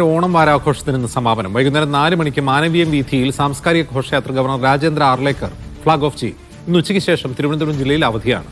ഓണം വാരാഘോഷത്തിന് ഇന്ന് സമാപനം. വൈകുന്നേരം നാല് മണിക്ക് മാനവീയം വീഥിയിൽ സാംസ്കാരിക ഘോഷയാത്ര governor Rajendra Arlekar flag off ചെയ്യും ഇന്ന് ഉച്ചയ്ക്ക് ശേഷം തിരുവനന്തപുരം ജില്ലയിൽ അവധിയാണ്.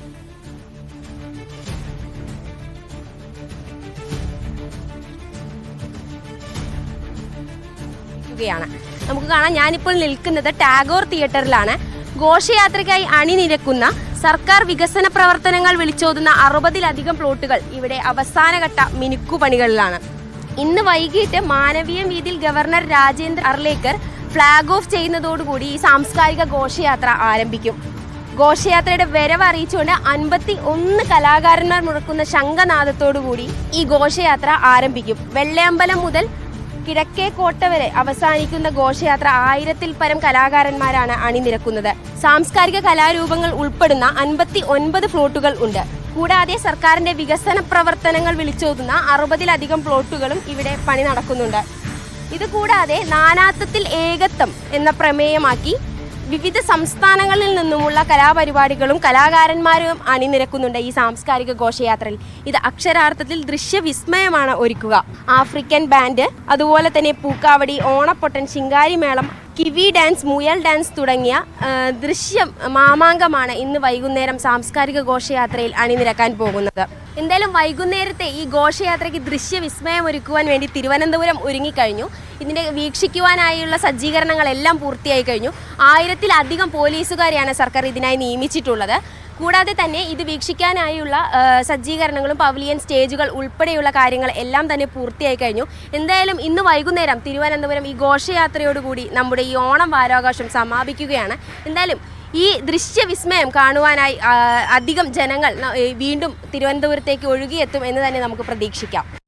നമുക്ക് കാണാം ഞാനിപ്പോൾ നിൽക്കുന്നത് ടാഗോർ തിയേറ്ററിലാണ്. ഘോഷയാത്രയ്ക്കായി അണിനിരക്കുന്ന സർക്കാർ വികസന പ്രവർത്തനങ്ങൾ വിളിച്ചോതുന്ന അറുപതിലധികം പ്ലോട്ടുകൾ ഇവിടെ അവസാനഘട്ട മിനുക്കുപണികളിലാണ്. ഇന്ന് വൈകിട്ട് മാനവീയ വീതിയിൽ governor Rajendra Arlekar flag off ചെയ്യുന്നതോടുകൂടി ഈ സാംസ്കാരിക ഘോഷയാത്ര ആരംഭിക്കും. ഘോഷയാത്രയുടെ വരവ് അറിയിച്ചുകൊണ്ട് അൻപത്തി ഒന്ന് കലാകാരന്മാർ മുഴക്കുന്ന ശംഖനാദത്തോടുകൂടി ഈ ഘോഷയാത്ര ആരംഭിക്കും. വെള്ളയമ്പലം മുതൽ കിഴക്കേക്കോട്ട വരെ അവസാനിക്കുന്ന ഘോഷയാത്ര ആയിരത്തിൽ പരം കലാകാരന്മാരാണ് അണിനിരക്കുന്നത്. സാംസ്കാരിക കലാരൂപങ്ങൾ ഉൾപ്പെടുന്ന അൻപത്തി ഒൻപത് ഫ്ലോട്ടുകൾ ഉണ്ട്. കൂടാതെ സർക്കാരിന്റെ വികസന പ്രവർത്തനങ്ങൾ വിളിച്ചോതുന്ന അറുപതിലധികം പ്ലോട്ടുകളും ഇവിടെ പണി നടക്കുന്നുണ്ട്. ഇതുകൂടാതെ നാനാത്വത്തിൽ ഏകത്വം എന്ന പ്രമേയമാക്കി വിവിധ സംസ്ഥാനങ്ങളിൽ നിന്നുമുള്ള കലാപരിപാടികളും കലാകാരന്മാരും അണിനിരക്കുന്നുണ്ട് ഈ സാംസ്കാരിക ഘോഷയാത്രയിൽ. ഇത് അക്ഷരാർത്ഥത്തിൽ ദൃശ്യവിസ്മയമാണ് ഒരുക്കുക. ആഫ്രിക്കൻ ബാൻഡ് അതുപോലെ തന്നെ പൂക്കാവടി ഓണപ്പൊട്ടൻ ശിങ്കാരിമേളം കിവി ഡാൻസ് മുയൽ ഡാൻസ് തുടങ്ങിയ ദൃശ്യം മാമാങ്കമാണ് ഇന്ന് വൈകുന്നേരം സാംസ്കാരിക ഘോഷയാത്രയിൽ അണിനിരക്കാൻ പോകുന്നത്. എന്തായാലും വൈകുന്നേരത്തെ ഈ ഘോഷയാത്രയ്ക്ക് ദൃശ്യവിസ്മയം ഒരുക്കുവാൻ വേണ്ടി തിരുവനന്തപുരം ഒരുങ്ങിക്കഴിഞ്ഞു. ഇതിന്റെ വീക്ഷിക്കുവാനായുള്ള സജ്ജീകരണങ്ങളെല്ലാം പൂർത്തിയായി കഴിഞ്ഞു. ആയിരത്തിലധികം പോലീസുകാരെയാണ് സർക്കാർ ഇതിനായി നിയമിച്ചിട്ടുള്ളത്. കൂടാതെ തന്നെ ഇത് വീക്ഷിക്കാനായുള്ള സജ്ജീകരണങ്ങളും പവലിയൻ സ്റ്റേജുകൾ ഉൾപ്പെടെയുള്ള കാര്യങ്ങൾ എല്ലാം തന്നെ പൂർത്തിയായി കഴിഞ്ഞു. എന്തായാലും ഇന്ന് വൈകുന്നേരം തിരുവനന്തപുരം ഈ ഘോഷയാത്രയോടുകൂടി നമ്മുടെ ഈ ഓണം വാരാഘോഷം സമാപിക്കുകയാണ്. എന്തായാലും ഈ ദൃശ്യവിസ്മയം കാണുവാനായി അധികം ജനങ്ങൾ വീണ്ടും തിരുവനന്തപുരത്തേക്ക് ഒഴുകിയെത്തും എന്ന് തന്നെ നമുക്ക് പ്രതീക്ഷിക്കാം.